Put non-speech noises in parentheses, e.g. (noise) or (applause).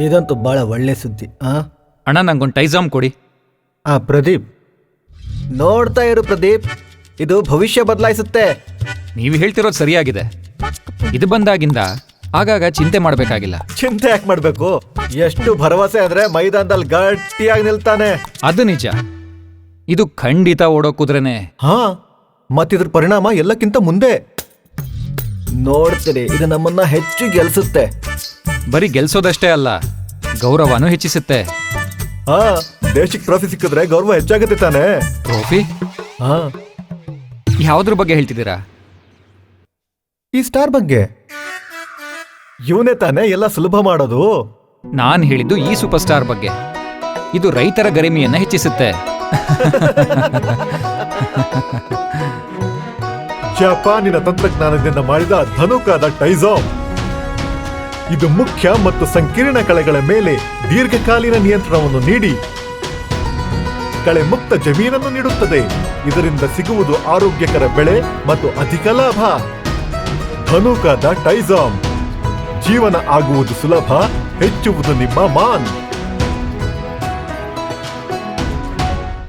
ಇದಂತೂ ಬಹಳ ಒಳ್ಳೆ ಸುದ್ದಿ ಆ? ಅಣ್ಣ ನಂಗೊಂದು ಟೈಸಾಮ್ ಕೊಡಿ. ಆ ಪ್ರದೀಪ್. ನೋಡ್ತಾ ಇರು ಪ್ರದೀಪ್ ಇದು ಭವಿಷ್ಯ ಬದಲಾಯಿಸುತ್ತೆ. ನೀವು ಹೇಳ್ತಿರೋದು ಸರಿಯಾಗಿದೆ. ಇದು ಬಂದಾಗಿಂದ ಆಗಾಗ ಚಿಂತೆ ಮಾಡಬೇಕಾಗಿಲ್ಲ. ಚಿಂತೆ ಯಾಕೆ ಮಾಡ್ಬೇಕು? ಎಷ್ಟು ಭರವಸೆ ಅಂದ್ರೆ ಮೈದಾನದಲ್ಲಿ ಗಟ್ಟಿಯಾಗಿ ನಿಲ್ತಾನೆ. ಅದು ನಿಜ. ಇದು ಖಂಡಿತ ಓಡೋ ಕುದುರೆನೆ ಹಾ ಮತ್ತಿದ್ರ ಪರಿಣಾಮ ಎಲ್ಲಕ್ಕಿಂತ ಮುಂದೆ. ನೋಡ್ತೀರಿ ಇದು ನಮ್ಮನ್ನ ಹೆಚ್ಚು ಗೆಲ್ಸುತ್ತೆ. ಬರೀ ಗೆಲ್ಸೋದಷ್ಟೇ ಅಲ್ಲ ಗೌರವನೂ ಹೆಚ್ಚಿಸುತ್ತೆ. ಹಾ ದೇಶಕ್ಕೆ ಟ್ರೋಫಿ ಸಿಕ್ಕಿದ್ರೆ ಗೌರವ ಹೆಚ್ಚಾಗುತ್ತೆ ತಾನೆ. ಟ್ರೋಫಿ ಹಾ. ಯಾವ್ದ್ರ ಬಗ್ಗೆ ಹೇಳ್ತಿದ್ದೀರಾ? ಈ ಸ್ಟಾರ್ ಬಗ್ಗೆ. ಇವನೇ ತಾನೇ ಎಲ್ಲ ಸುಲಭ ಮಾಡೋದು. ನಾನ್ ಹೇಳಿದ್ದು ಈ ಸೂಪರ್ ಸ್ಟಾರ್ ಬಗ್ಗೆ. ಇದು ರೈತರ ಗರಿಮೆಯನ್ನ ಹೆಚ್ಚಿಸುತ್ತೆ. (laughs) ಜಪಾನಿನ ತಂತ್ರಜ್ಞಾನದಿಂದ ಮಾಡಿದ ಧನುಕಾದ ಟೈಸಾಮ್ ಇದು ಮುಖ್ಯ ಮತ್ತು ಸಂಕೀರ್ಣ ಕಳೆಗಳ ಮೇಲೆ ದೀರ್ಘಕಾಲೀನ ನಿಯಂತ್ರಣವನ್ನು ನೀಡಿ. ಕಳೆ ಮುಕ್ತ ಜಮೀನನ್ನು ನೀಡುತ್ತದೆ. ಇದರಿಂದ ಸಿಗುವುದು ಆರೋಗ್ಯಕರ ಬೆಳೆ ಮತ್ತು ಅಧಿಕ ಲಾಭ. ಧನುಕಾದ ಟೈಸಾಮ್ ಜೀವನ ಆಗುವುದು ಸುಲಭ, ಹೆಚ್ಚುವುದು ನಿಮ್ಮ ಮಾನ್.